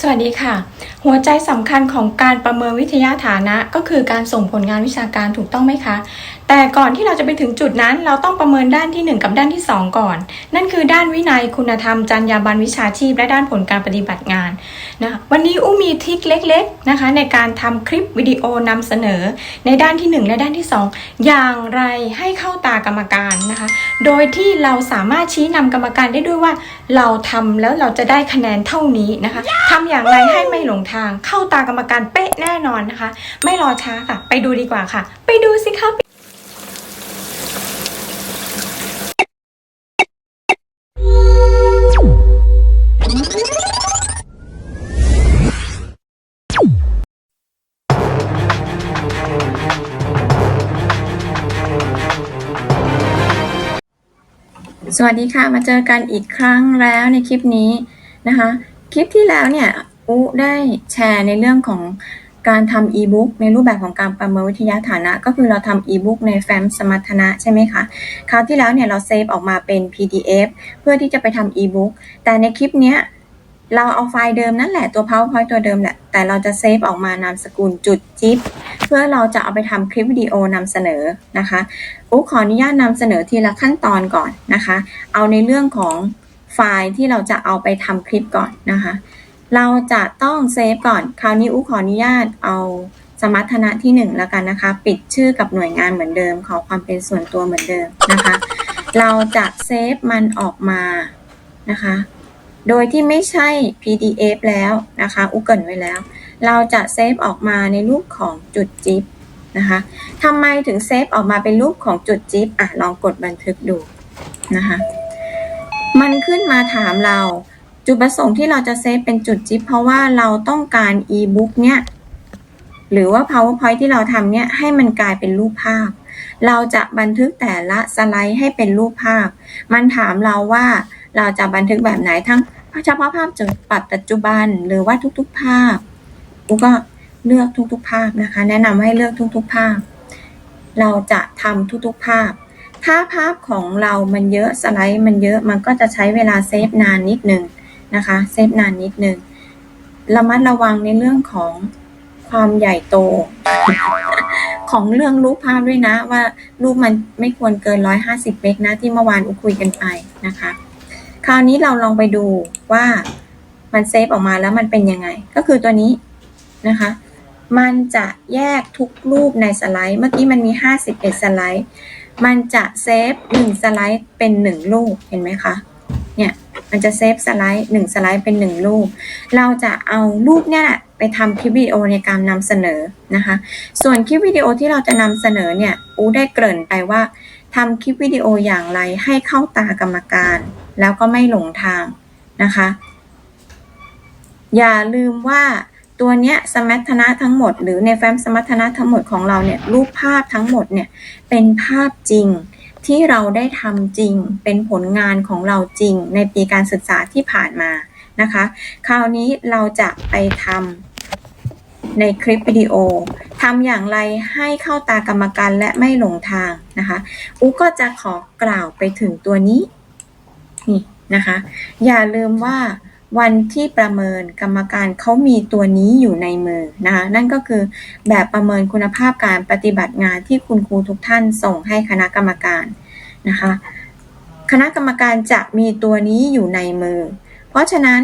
สวัสดีค่ะ หัวใจสำคัญของการประเมินวิทยาฐานะ ก็คือการส่งผลงานวิชาการถูกต้องไหมคะแต่ก่อนที่เราจะไปถึงจุดนั้นเราต้องประเมินด้านที่ 1 กับด้านที่ 2 ก่อน นั่นคือด้านวินัยคุณธรรมจรรยาบรรณวิชาชีพ และด้านผลการปฏิบัติงานนะคะวันนี้อู้มีทิคเล็กๆนะคะในการทำคลิปวิดีโอนำเสนอ ในด้านที่ 1 และด้านที่ 2 อย่างไรให้เข้าตากรรมการนะคะ โดยที่เราสามารถชี้นำกรรมการได้ด้วยว่า เราทำแล้วเราจะได้คะแนนเท่านี้นะคะทำอย่างไรให้ไม่หลงทาง เข้าตากรรมการเป๊ะแน่นอนนะคะ ไม่รอช้าค่ะ ไปดูดีกว่าค่ะ ไปดูสิคะ วัสดีค่ะ มาเจอกันอีกครั้งแล้วในคลิปนี้นะคะ คลิปที่แล้วเนี่ยอุได้แชร์ในเรื่องของการทำอีบุ๊กในรูปแบบของการประเมินวิทยาฐานะ ก็คือเราทำอีบุ๊กในแฟ้มสมรรถนะใช่ไหมคะ คราวที่แล้วเนี่ยเราเซฟออกมาเป็น PDF เพื่อที่จะไปทำอีบุ๊กแต่ในคลิปเนี้ยเราเอาไฟล์เดิมนั่นแหละตัว PowerPoint ตัวเดิมแหละ แต่เราจะเซฟออกมานามสกุลจุดจิ๊บ พื่อเราจะเอาไปทำคลิปวิดีโอนำเสนอนะคะอุ๊ขออนุญาตนำเสนอทีละขั้นตอนก่อนนะคะ เอาในเรื่องของไฟล์ที่เราจะเอาไปทำคลิปก่อนนะคะ เราจะต้องเซฟก่อน คราวนี้อุ๊ขออนุญาตเอาสมรรถนะที่ 1 แล้วกันนะคะ ปิดชื่อกับหน่วยงานเหมือนเดิม ขอความเป็นส่วนตัวเหมือนเดิมนะคะ เราจะเซฟมันออกมานะคะ โดยที่ไม่ใช่ PDF แล้วนะคะอุ๊เกินไว้แล้ว เราจะเซฟออกมาในรูปของจุดจิ๊บนะคะทำไมถึงเซฟออกมาเป็นรูปของจุดจิ๊บอะลองกดบันทึกดูนะคะมันขึ้นมาถามเราจุดประสงค์ที่เราจะเซฟเป็นจุดจิ๊บเพราะว่าเราต้องการอีบุ๊กเนี้ยหรือว่า powerpoint ที่เราทำเนี่ยให้มันกลายเป็นรูปภาพ เราจะบันทึกแต่ละสไลด์ให้เป็นรูปภาพ มันถามเราว่าเราจะบันทึกแบบไหนทั้งเฉพาะภาพจุดปัจจุบันหรือว่าทุกๆภาพ กูก็เลือกทุกๆภาพนะคะ แนะนำให้เลือกทุกๆภาพ เราจะทำทุกๆภาพ ถ้าภาพของเรามันเยอะสไลด์มันเยอะมันก็จะใช้เวลาเซฟนานนิดนึงนะคะเซฟนานนิดนึงระมัดระวังในเรื่องของความใหญ่โต ของเรื่องรูปภาพด้วยนะว่ารูปมันไม่ควรเกิน 150เมกนะที่เมื่อวานอุคุยกันไปนะคะ คราวนี้เราลองไปดูว่ามันเซฟออกมาแล้วมันเป็นยังไง ก็คือตัวนี้ นะคะ มันจะแยกทุกรูปในสไลด์ เมื่อกี้มันมี 51 สไลด์ มันจะเซฟ1สไลด์เป็น 1 รูป เห็นไหมคะ เนี่ย มันจะเซฟสไลด์1สไลด์เป็น 1 รูป เราจะเอารูปเนี่ยไปทำคลิปวิดีโอในการนำเสนอนะคะ ส่วนคลิปวิดีโอที่เราจะนำเสนอเนี่ยอูได้เกริ่นไปว่าทำคลิปวิดีโออย่างไรให้เข้าตากรรมการ แล้วก็ไม่หลงทางนะคะ อย่าลืมว่า ตัวเนี้ยสมรรถนะทั้งหมด หรือในแฟ้มสมรรถนะทั้งหมดของเราเนี่ยรูปภาพทั้งหมดเนี่ยเป็นภาพจริงที่เราได้ทำจริง เป็นผลงานของเราจริง ในปีการศึกษาที่ผ่านมานะคะ คราวนี้เราจะไปทำในคลิปวิดีโอทำอย่างไรให้เข้าตากรรมการและไม่หลงทางนะคะอูก็จะขอกล่าวไปถึงตัวนี้นี่นะคะ อย่าลืมว่า วันที่ประเมินกรรมการเขามีตัวนี้อยู่ในมือนะคะนั่นก็คือแบบประเมินคุณภาพการปฏิบัติงานที่คุณครูทุกท่านส่งให้คณะกรรมการนะคะคณะกรรมการจะมีตัวนี้อยู่ในมือ เพราะฉะนั้น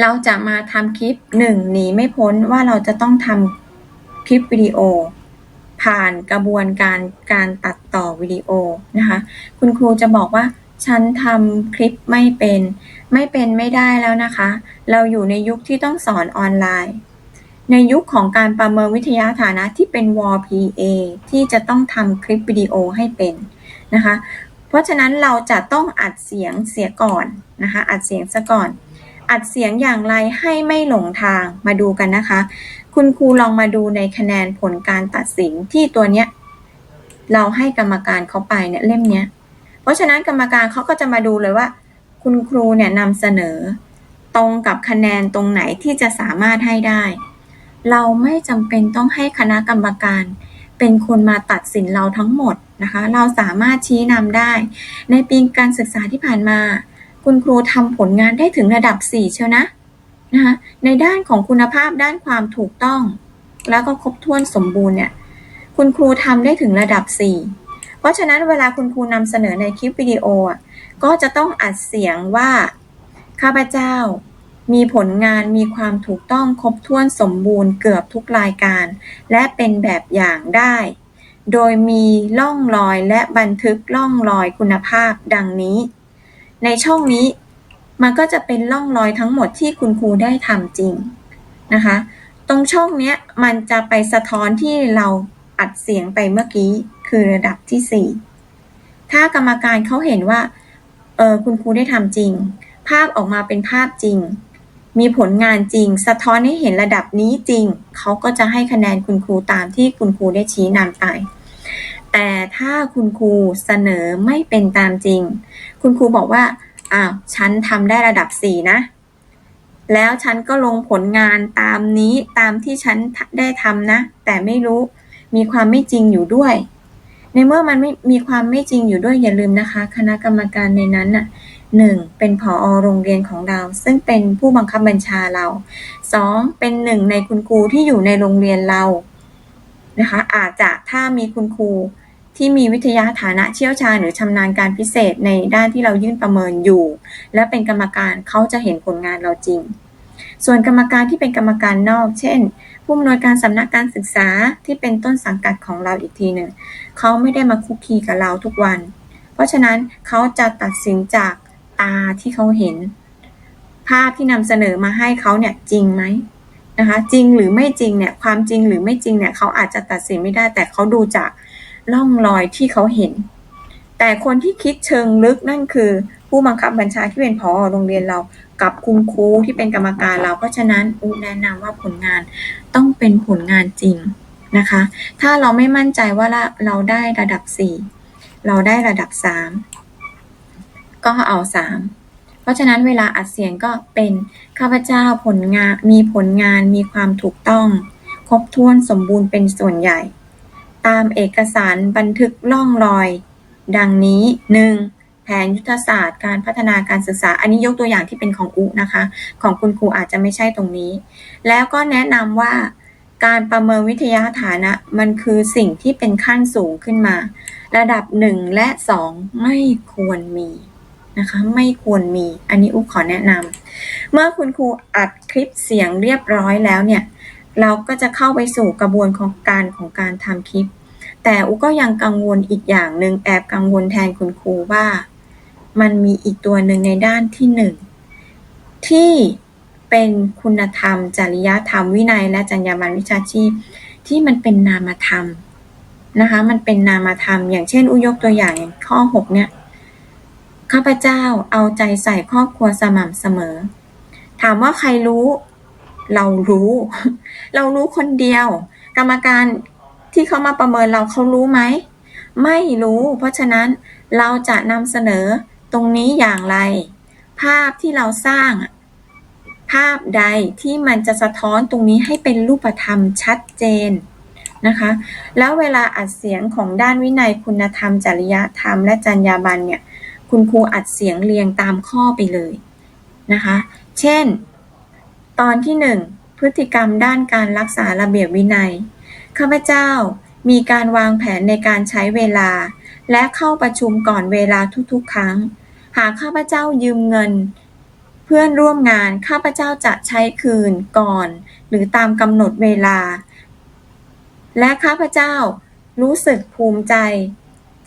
เราจะมาทำคลิปหนึ่งหนีไม่พ้นว่าเราจะต้องทำคลิปวิดีโอ ผ่านกระบวนการการตัดต่อวิดีโอนะคะคุณครูจะบอกว่าฉันทำคลิปไม่เป็น ไม่เป็นไม่ได้แล้วนะคะ เราอยู่ในยุคที่ต้องสอนออนไลน์ ในยุคของการประเมินวิทยาฐานะที่เป็น w PA ที่จะต้องทำคลิปวิดีโอให้เป็นนะคะ เพราะฉะนั้นเราจะต้องอัดเสียงเสียก่อนนะคะ อัดเสียงซะก่อน อัดเสียงอย่างไรให้ไม่หลงทางมาดูกันนะคะ คุณครูลองมาดูในคะแนนผลการตัดสินที่ตัวเนี้ยเราให้กรรมการเขาไปเนี่ยเล่มเนี้ย เพราะฉะนั้นกรรมการเขาก็จะมาดูเลยว่า คุณครูเนี่ยนำเสนอ ตรงกับคะแนนตรงไหนที่จะสามารถให้ได้ เราไม่จำเป็นต้องให้คณะกรรมการเป็นคนมาตัดสินเราทั้งหมดนะคะ เราสามารถชี้นำได้ ในปีการศึกษาที่ผ่านมา คุณครูทำผลงานได้ถึงระดับ 4 เชียวนะนะคะในด้านของคุณภาพด้านความถูกต้อง แล้วก็ครบถ้วนสมบูรณ์เนี่ยคุณครูทำได้ถึงระดับ 4 เพราะฉะนั้นเวลาคุณครูนำเสนอในคลิปวิดีโออะ ก็จะต้องอัดเสียงว่า ข้าพเจ้า มีผลงานมีความถูกต้องครบถ้วนสมบูรณ์เกือบทุกรายการ และเป็นแบบอย่างได้ โดยมีร่องรอยและบันทึกร่องรอยคุณภาพดังนี้ ในช่องนี้ มันก็จะเป็นร่องรอยทั้งหมดที่คุณครูได้ทำจริงนะคะ ตรงช่องเนี้ยมันจะไปสะท้อนที่เราอัดเสียงไปเมื่อกี้คือระดับที่ 4 ถ้ากรรมการเขาเห็นว่า เออคุณครูได้ทำจริง ภาพออกมาเป็นภาพจริง มีผลงานจริง สะท้อนให้เห็นระดับนี้จริง เขาก็จะให้คะแนนคุณครูตามที่คุณครูได้ชี้นำไป แต่ถ้าคุณครูเสนอไม่เป็นตามจริง คุณครูบอกว่าอ้าวฉันทำได้ระดับ 4 นะ แล้วฉันก็ลงผลงานตามนี้ตามที่ฉันได้ทำนะ แต่ไม่รู้มีความไม่จริงอยู่ด้วย ในเมื่อมันไม่มีความไม่จริงอยู่ด้วยอย่าลืมนะคะ คณะกรรมการในนั้นน่ะหนึ่งเป็นผอโรงเรียนของเรา ซึ่งเป็นผู้บังคับบัญชาเราสองเป็นหนึ่งในคุณครูที่อยู่ในโรงเรียนเรานะคะอาจจะถ้ามีคุณครูที่มีวิทยาฐานะเชี่ยวชาญหรือชำนาญการพิเศษในด้านที่เรายื่นประเมินอยู่ และเป็นกรรมการเขาจะเห็นผลงานเราจริง ส่วนกรรมการที่เป็นกรรมการนอก เช่น ผู้อำนวยการสำนักการศึกษาที่เป็นต้นสังกัดของเราอีกทีหนึ่ง เขาไม่ได้มาคุกคีกับเราทุกวัน เพราะฉะนั้นเขาจะตัดสินจากตาที่เขาเห็น ภาพที่นำเสนอมาให้เขาเนี่ยจริงไหมนะคะจริงหรือไม่จริงเนี่ยความจริงหรือไม่จริงเนี่ยเขาอาจจะตัดสินไม่ได้ แต่เขาดูจากร่องรอยที่เขาเห็น แต่คนที่คิดเชิงลึกนั่นคือ ผู้บังคับบัญชาที่เป็นผอโรงเรียนเรากับคุณครูที่เป็นกรรมการเรา เพราะฉะนั้นอูแนะนำว่าผลงานต้องเป็นผลงานจริงนะคะ ถ้าเราไม่มั่นใจว่าเราได้ระดับ 4 เราได้ระดับ 3 ก็เอา 3 เพราะฉะนั้นเวลาอัดเสียงก็เป็นข้าพเจ้าผลงานมีผลงานมีความถูกต้อง ครบถ้วนสมบูรณ์เป็นส่วนใหญ่ ตามเอกสารบันทึกล่องรอย ดังนี้ 1. แผนยุทธศาสตร์ การพัฒนาการศึกษา อันนี้ยกตัวอย่างที่เป็นของอุนะคะ ของคุณครูอาจจะไม่ใช่ตรงนี้ แล้วก็แนะนำว่าการประเมินวิทยาฐานะ มันคือสิ่งที่เป็นขั้นสูงขึ้นมา ระดับ1และ2ไม่ควรมีนะคะไม่ควรมี อันนี้อุขอแนะนำเมื่อคุณครูอัดคลิปเสียงเรียบร้อยแล้วเนี่ย เราก็จะเข้าไปสู่กระบวนของการของการทำคลิป แต่อุก็ยังกังวลอีกอย่างหนึ่งแอบกังวลแทนคุณครูว่า มันมีอีกตัวหนึ่งในด้านที่หนึ่ง ที่เป็นคุณธรรม จริยธรรม วินัย และจรรยาบรรณวิชาชีพ ที่มันเป็นนามธรรมนะคะ มันเป็นนามธรรม อย่างเช่น อุยกตัวอย่างอย่างข้อ 6 เนี่ย ข้าพเจ้าเอาใจใส่ครอบครัวสม่ำเสมอ ถามว่าใครรู้ เรารู้ เรารู้คนเดียว กรรมการที่เขามาประเมินเราเขารู้ไหม ไม่รู้ เพราะฉะนั้นเราจะนำเสนอ ตรงนี้อย่างไร ภาพที่เราสร้าง ภาพใดที่มันจะสะท้อนตรงนี้ให้เป็นรูปธรรมชัดเจนนะคะ แล้วเวลาอัดเสียงของด้านวินัยคุณธรรม จริยธรรม และจรรยาบรรณเนี่ย คุณครูอัดเสียงเรียงตามข้อไปเลยนะคะ เช่น ตอนที่1พฤติกรรมด้านการรักษาระเบียบวินัย ข้าพเจ้ามีการวางแผนในการใช้เวลา และเข้าประชุมก่อนเวลาทุกๆ ครั้ง หากข้าพเจ้ายืมเงิน เพื่อนร่วมงานข้าพเจ้าจะใช้คืนก่อน หรือตามกำหนดเวลา และข้าพเจ้ารู้สึกภูมิใจ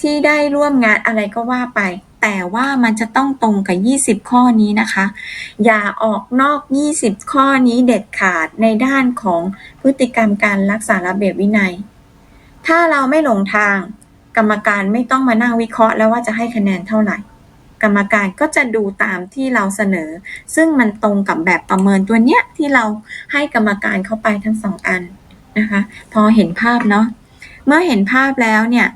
ที่ได้ร่วมงานอะไรก็ว่าไป แต่ว่ามันจะต้องตรงกับ 20 ข้อนี้นะคะ อย่าออกนอก 20 ข้อนี้เด็ดขาดในด้านของพฤติกรรมการรักษาระเบียบวินัย ถ้าเราไม่หลงทางกรรมการไม่ต้องมานั่งวิเคราะห์แล้วว่าจะให้คะแนนเท่าไหร่ กรรมการก็จะดูตามที่เราเสนอ ซึ่งมันตรงกับแบบประเมินตัวเนี้ยที่เราให้กรรมการเข้าไปทั้งสองอันนะคะ พอเห็นภาพเนาะเมื่อเห็นภาพแล้วเนี่ย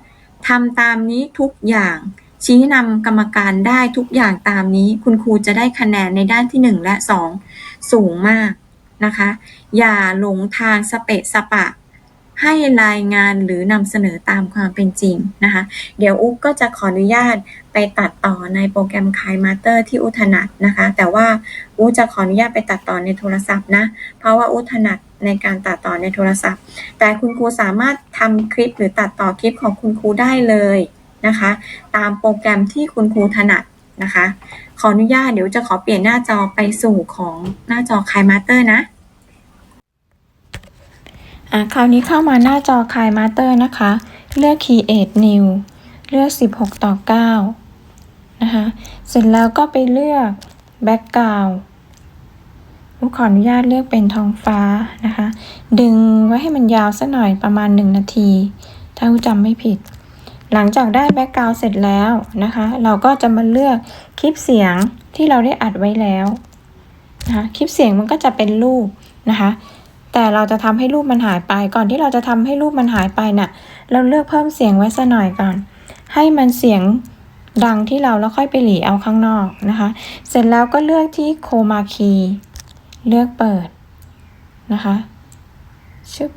ทำตามนี้ทุกอย่างชี้นำกรรมการได้ทุกอย่างตามนี้ คุณครูจะได้คะแนนในด้านที่ 1 และ 2 สูงมากนะคะ อย่าหลงทางสเปะสปะ ให้รายงานหรือนำเสนอตามความเป็นจริงนะคะ เดี๋ยวอุ๊ก็จะขออนุญาต ไปตัดต่อในโปรแกรม k i m a s t e r ที่อุถนัดนะคะ แต่ว่าอุจะขออนุญาตไปตัดต่อในโทรศัพท์นะ เพราะว่าอุถนัดในการตัดต่อในโทรศัพท์ แต่คุณครูสามารถทำคลิปหรือตัดต่อคลิปของคุณครูได้เลยนะคะ ตามโปรแกรมที่คุณครูถนัดนะคะ ขออนุญาตเดี๋ยวจะขอเปลี่ยนหน้าจอไปสู่ของหน้าจอ k i m a s t e r นะอะคราวนี้เข้ามาหน้าจอ k i m a s t e r นะคะ เลือก Create New เลือก 16 ต่อ 9 นะคะ เสร็จแล้วก็ไปเลือก Background ลูกขออนุญาตเลือกเป็นทองฟ้านะคะ ดึงไว้ให้มันยาวสักหน่อยประมาณ 1 นาที ถ้าจำไม่ผิด หลังจากได้แบ็กกราวด์เสร็จแล้วนะคะ เราก็จะมาเลือกคลิปเสียงที่เราได้อัดไว้แล้วนะคะคลิปเสียงมันก็จะเป็นรูปนะคะ แต่เราจะทำให้รูปมันหายไป ก่อนที่เราจะทำให้รูปมันหายไปน่ะ เราเลือกเพิ่มเสียงไว้สักหน่อยก่อน ให้มันเสียง ดังที่เราแล้วค่อยไปหลีเอาข้างนอกนะคะ เสร็จแล้วก็เลือกที่โคมาคีเลือกเปิดนะคะชึบ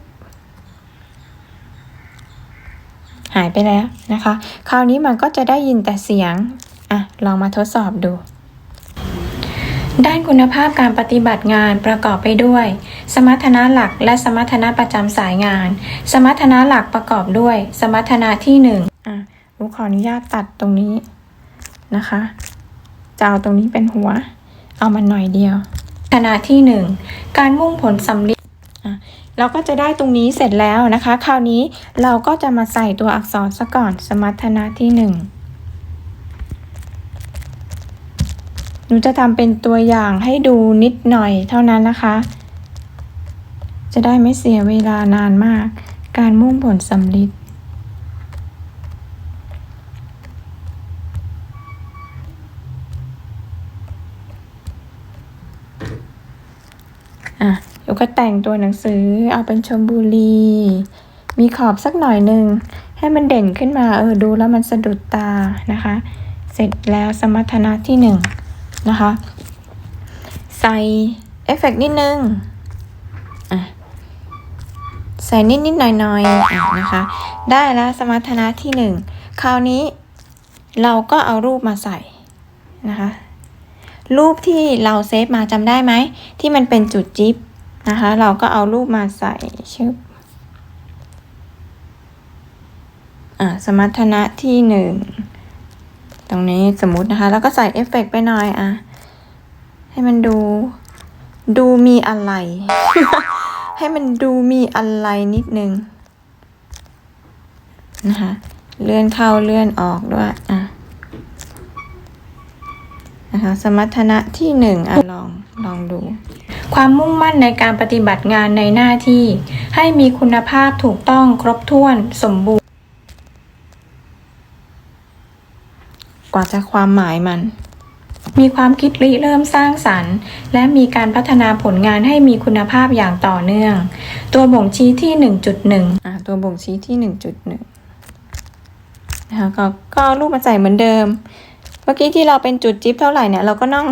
หายไปแล้วนะคะ คราวนี้มันก็จะได้ยินแต่เสียง อะ ลองมาทดสอบดู ด้านคุณภาพการปฏิบัติงานประกอบไปด้วย สมรรถนะหลักและสมรรถนะประจำสายงาน สมรรถนะหลักประกอบด้วย สมรรถนะที่หนึ่งอะ ลูขออนุญาตตัดตรงนี้นะคะ จะเอาตรงนี้เป็นหัว เอามันหน่อยเดียวสมรรถนะที่หนึ่งการมุ่งผลสำลิดเราก็จะได้ตรงนี้เสร็จแล้วนะคะ คราวนี้เราก็จะมาใส่ตัวอักษรซะก่อนสมรรถนะที่หนึ่งหนูจะทำเป็นตัวอย่างให้ดูนิดหน่อยเท่านั้นนะคะ จะได้ไม่เสียเวลานานมาก การมุ่งผลสำลิดอะเดี๋ยว ก็แต่งตัวหนังสือเอาเป็นชมบุรี มีขอบสักหน่อยหนึ่งให้มันเด่นขึ้นมาเออดูแล้วมันสะดุดตานะคะ เสร็จแล้วสมรรถนะที่หนึ่งนะคะ ใส่เอฟเฟกนิดนึงอะใส่นิดนิดหน่อยหน่อยอนะคะ ได้แล้วสมรรถนะที่หนึ่งคราวนี้เราก็เอารูปมาใส่นะคะ รูปที่เราเซฟมาจำได้ไหม ที่มันเป็นจุดจิ๊บ นะคะ เราก็เอารูปมาใส่ชึบอะสมรรถนะที่หนึ่งตรงนี้สมมตินะคะ แล้วก็ใส่เอฟเฟกต์ไปหน่อยอะให้มันดู ดูมีอะไร ให้มันดูมีอะไรนิดนึงนะคะเลื่อนเข้าเลื่อนออกด้วยอะนะคะ สมรรถนะที่หนึ่งอะลองลองดู ความมุ่งมั่นในการปฏิบัติงานในหน้าที่ ให้มีคุณภาพถูกต้องครบถ้วนสมบูรณ์ กว่าจะความหมายมัน มีความคิดริเริ่มสร้างสรรค์ และมีการพัฒนาผลงานให้มีคุณภาพอย่างต่อเนื่อง ตัวบ่งชี้ที่ 1.1อะตัวบ่งชี้ที่ 1.1นะคะก็ก็เอารูปมาใส่เหมือนเดิม เมื่อกี้ที่เราเป็นจุดจิ๊บเท่าไหร่เนี่ยเราก็ต้อง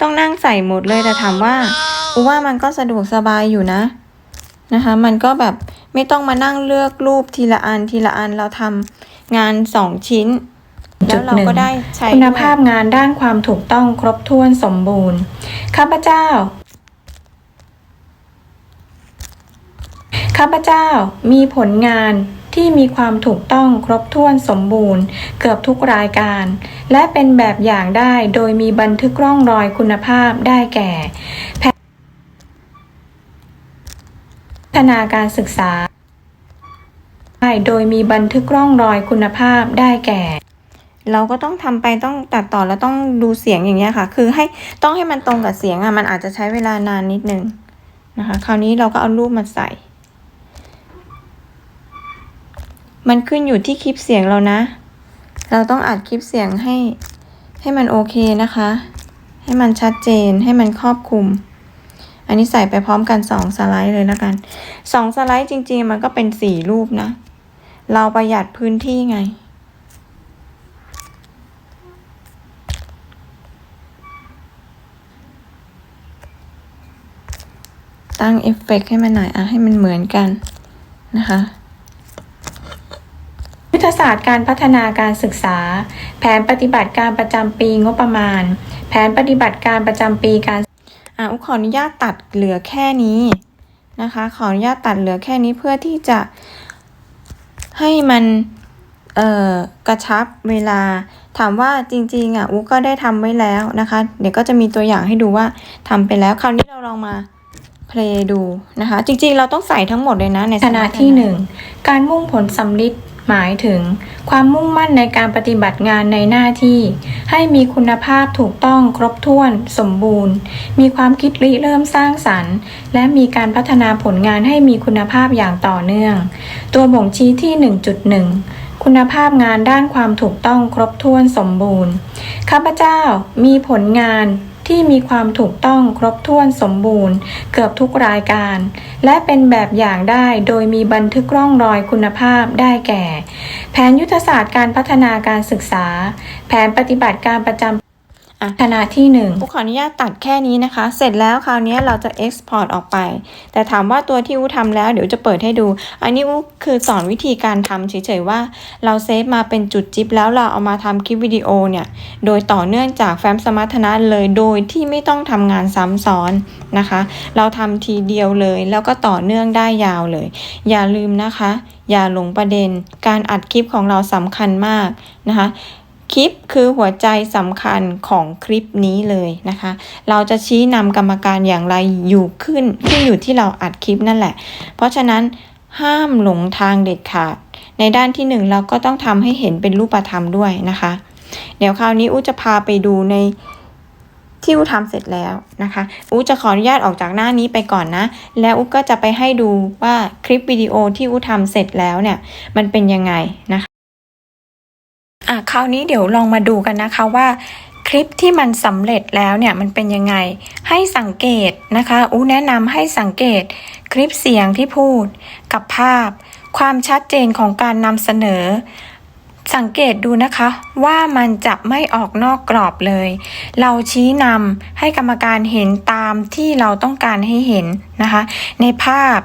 ต้องนั่งใส่หมดเลยแต่ถามว่า อูว่ามันก็สะดวกสบายอยู่นะนะคะ มันก็แบบไม่ต้องมานั่งเลือกรูปทีละอันทีละอันเราทำงานสองชิ้น แล้วเราก็ได้ใช้คุณภาพงานด้านความถูกต้องครบถ้วนสมบูรณ์ ข้าพเจ้า ข้าพเจ้ามีผลงานที่มีความถูกต้องครบถ้วนสมบูรณ์ เกือบทุกรายการ และเป็นแบบอย่างได้โดยมีบันทึกร่องรอยคุณภาพได้แก่ แพั ฒนาการศึกษา โดยมีบันทึกร่องรอยคุณภาพได้แก่ เราก็ต้องทำไปต้องตัดต่อแล้วต้องดูเสียงอย่างเงี้ยค่ะ คือให้ต้องให้มันตรงกับเสียงอะมันอาจจะใช้เวลานานนิดนึงนะคะ คราวนี้เราก็เอารูปมาใส่ มันขึ้นอยู่ที่คลิปเสียงเรานะ เราต้องอัดคลิปเสียงให้ให้มันโอเคนะคะ ให้มันชัดเจนให้มันครอบคลุม อันนี้ใส่ไปพร้อมกันสองสไลด์เลยแล้วกันสองสไลด์จริงๆ มันก็เป็นสี่รูปนะ เราประหยัดพื้นที่ไง ตั้งเอฟเฟกต์ให้มันหน่อยอะให้มันเหมือนกันนะคะยุทธศาสตร์การพัฒนาการศึกษา แผนปฏิบัติการประจำปีงบประมาณ แผนปฏิบัติการประจำปีการ อะอุขออนุญาตตัดเหลือแค่นี้นะคะ ขออนุญาตตัดเหลือแค่นี้เพื่อที่จะให้มันเอ่อกระชับเวลา ถามว่าจริงๆอะอุก็ได้ทำไว้แล้วนะคะ เดี๋ยวก็จะมีตัวอย่างให้ดูว่าทำไปแล้ว คราวนี้เราลองมาเพลย์ดูนะคะ จริงๆ เราต้องใส่ทั้งหมดเลยนะในคณะที่หนึ่งการมุ่งผลสำลิด หมายถึง ความมุ่งมั่นในการปฏิบัติงานในหน้าที่ ให้มีคุณภาพถูกต้องครบถ้วน สมบูรณ์ มีความคิดริเริ่มสร้างสรรค์ และมีการพัฒนาผลงานให้มีคุณภาพอย่างต่อเนื่อง ตัวบ่งชี้ที่ 1.1คุณภาพงานด้านความถูกต้องครบถ้วนสมบูรณ์ ข้าพเจ้ามีผลงาน ที่มีความถูกต้องครบถ้วนสมบูรณ์ เกือบทุกรายการ และเป็นแบบอย่างได้โดยมีบันทึกร่องรอยคุณภาพได้แก่ แผนยุทธศาสตร์การพัฒนาการศึกษา แผนปฏิบัติการประจำ คณะที่หนึ่งขออนุญาตตัดแค่นี้นะคะ เสร็จแล้วคราวนี้เราจะ export ออกไป แต่ถามว่าตัวที่อูทำแล้วเดี๋ยวจะเปิดให้ดู อันนี้อูคือสอนวิธีการทำเฉยๆว่า เราเซฟมาเป็นจุดจิ๊บแล้วเราเอามาทำคลิปวิดีโอเนี่ย โดยต่อเนื่องจากแฟ้มสมรรถนะเลยโดยที่ไม่ต้องทำงานซ้ำซ้อนนะคะ เราทำทีเดียวเลย แล้วก็ต่อเนื่องได้ยาวเลย อย่าลืมนะคะ อย่าหลงประเด็น การอัดคลิปของเราสำคัญมากนะคะ คลิปคือหัวใจสำคัญของคลิปนี้เลยนะคะ เราจะชี้นำกรรมการอย่างไรอยู่ขึ้นขึ้นอยู่ที่เราอัดคลิปนั่นแหละ เพราะฉะนั้นห้ามหลงทางเด็ดขาด ในด้านที่หนึ่งเราก็ต้องทำให้เห็นเป็นรูปธรรมด้วยนะคะ เดี๋ยวคราวนี้อู้จะพาไปดูในที่อู้ทำเสร็จแล้วนะคะ อู้จะขออนุญาตออกจากหน้านี้ไปก่อนนะ แล้วอู้ก็จะไปให้ดูว่าคลิปวิดีโอที่อู้ทำเสร็จแล้วเนี่ย มันเป็นยังไงนะคะ อะคราวนี้เดี๋ยวลองมาดูกันนะคะว่าคลิปที่มันสำเร็จแล้วเนี่ยมันเป็นยังไง ให้สังเกตนะคะอู้แนะนำให้สังเกตคลิปเสียงที่พูดกับภาพ ความชัดเจนของการนำเสนอ สังเกตดูนะคะว่ามันจะไม่ออกนอกกรอบเลย เราชี้นำให้กรรมการเห็นตามที่เราต้องการให้เห็นนะคะ ในภาพ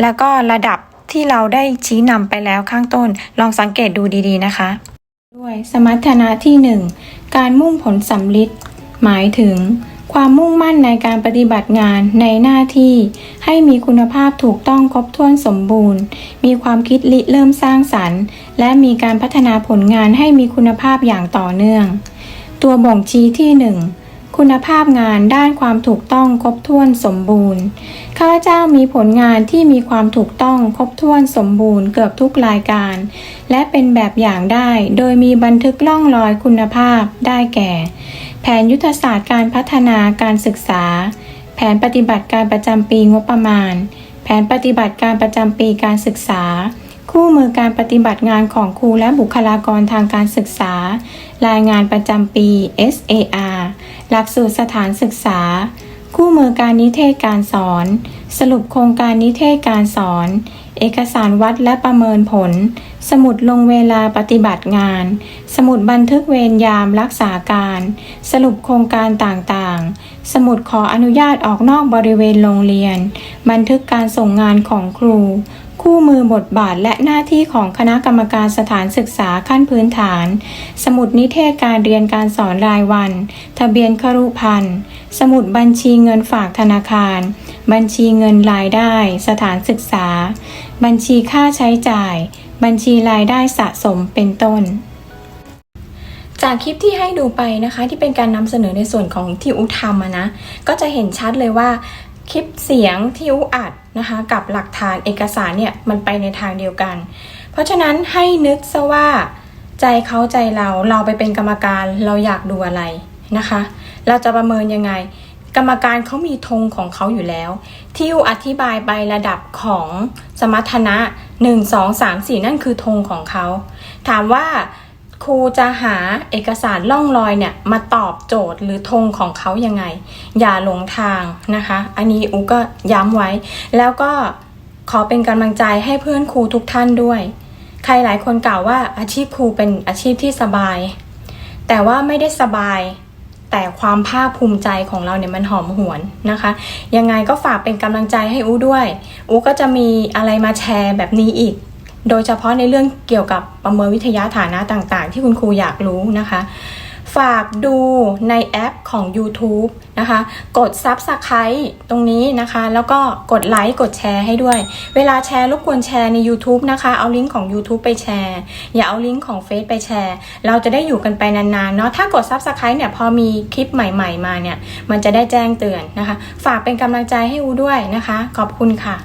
แล้วก็ระดับที่เราได้ชี้นำไปแล้วข้างต้น ลองสังเกตดูดีๆนะคะ วยสมรรถนะที่ 1 การมุ่งผลสำลิดหมายถึง ความมุ่งมั่นในการปฏิบัติงานในหน้าที่ ให้มีคุณภาพถูกต้องครบถ้วนสมบูรณ์ มีความคิดริเริ่มสร้างสรรค์ และมีการพัฒนาผลงานให้มีคุณภาพอย่างต่อเนื่อง ตัวบ่งชี้ที่ 1คุณภาพงานด้านความถูกต้องครบถ้วนสมบูรณ์ ข้าพเจ้ามีผลงานที่มีความถูกต้องครบถ้วนสมบูรณ์เกือบทุกรายการ และเป็นแบบอย่างได้ โดยมีบันทึกล่องรอยคุณภาพได้แก่ แผนยุทธศาสตร์การพัฒนาการศึกษา แผนปฏิบัติการประจำปีงบประมาณ แผนปฏิบัติการประจำปีการศึกษา คู่มือการปฏิบัติงานของครูและบุคลากรทางการศึกษา รายงานประจำปี SAR หลักสูตรสถานศึกษา คู่มือการนิเทศการสอน สรุปโครงการนิเทศการสอน เอกสารวัดและประเมินผล สมุดลงเวลาปฏิบัติงาน สมุดบันทึกเวรยามรักษาการ สรุปโครงการต่างๆ สมุดขออนุญาตออกนอกบริเวณโรงเรียน บันทึกการส่งงานของครู คู่มือบทบาทและหน้าที่ของคณะกรรมการสถานศึกษาขั้นพื้นฐาน สมุดนิเทศการเรียนการสอนรายวัน ทะเบียนครุพันธ์สมุดบัญชีเงินฝากธนาคาร บัญชีเงินรายได้ สถานศึกษา บัญชีค่าใช้จ่าย บัญชีรายได้สะสมเป็นต้นจากคลิปที่ให้ดูไปนะคะที่เป็นการนำเสนอในส่วนของที่อุทำนะ ก็จะเห็นชัดเลยว่าคลิปเสียงที่อุอัด นะคะกับหลักฐานเอกสารเนี่ยมันไปในทางเดียวกัน เพราะฉะนั้นให้นึกซะว่าใจเขาใจเราเราไปเป็นกรรมการเราอยากดูอะไรนะคะ เราจะประเมินยังไง กรรมการเขามีธงของเขาอยู่แล้ว ที่อูอธิบายไประดับของสมรรถนะ 1 2 3 4 นั่นคือธงของเขา ถามว่า ครูจะหาเอกสารล่องรอยเนี่ยมาตอบโจทย์หรือธงของเขายังไง อย่าหลงทางนะคะ อันนี้อูก็ย้ำไว้ แล้วก็ขอเป็นกำลังใจให้เพื่อนครูทุกท่านด้วย ใครหลายคนกล่าวว่าอาชีพครูเป็นอาชีพที่สบาย แต่ว่าไม่ได้สบาย แต่ความภาคภูมิใจของเราเนี่ยมันหอมหวนนะคะ ยังไงก็ฝากเป็นกำลังใจให้อู้ด้วยอู้ก็จะมีอะไรมาแชร์แบบนี้อีก โดยเฉพาะในเรื่องเกี่ยวกับประเมินวิทยาฐานะต่างๆ ที่คุณครูอยากรู้นะคะ ฝากดูในแอปของ YouTube นะคะ กด Subscribe ตรงนี้นะคะ แล้วก็กดไลค์กดแชร์ให้ด้วย เวลาแชร์รบกวนแชร์ใน YouTube นะคะ เอาลิงก์ของ YouTube ไปแชร์ อย่าเอาลิงก์ของเฟซไปแชร์ เราจะได้อยู่กันไปนานๆเนาะถ้ากด Subscribe เนี่ยพอมีคลิปใหม่ ๆ มาเนี่ย มันจะได้แจ้งเตือนนะคะ ฝากเป็นกำลังใจให้อูด้วยนะคะ ขอบคุณค่ะ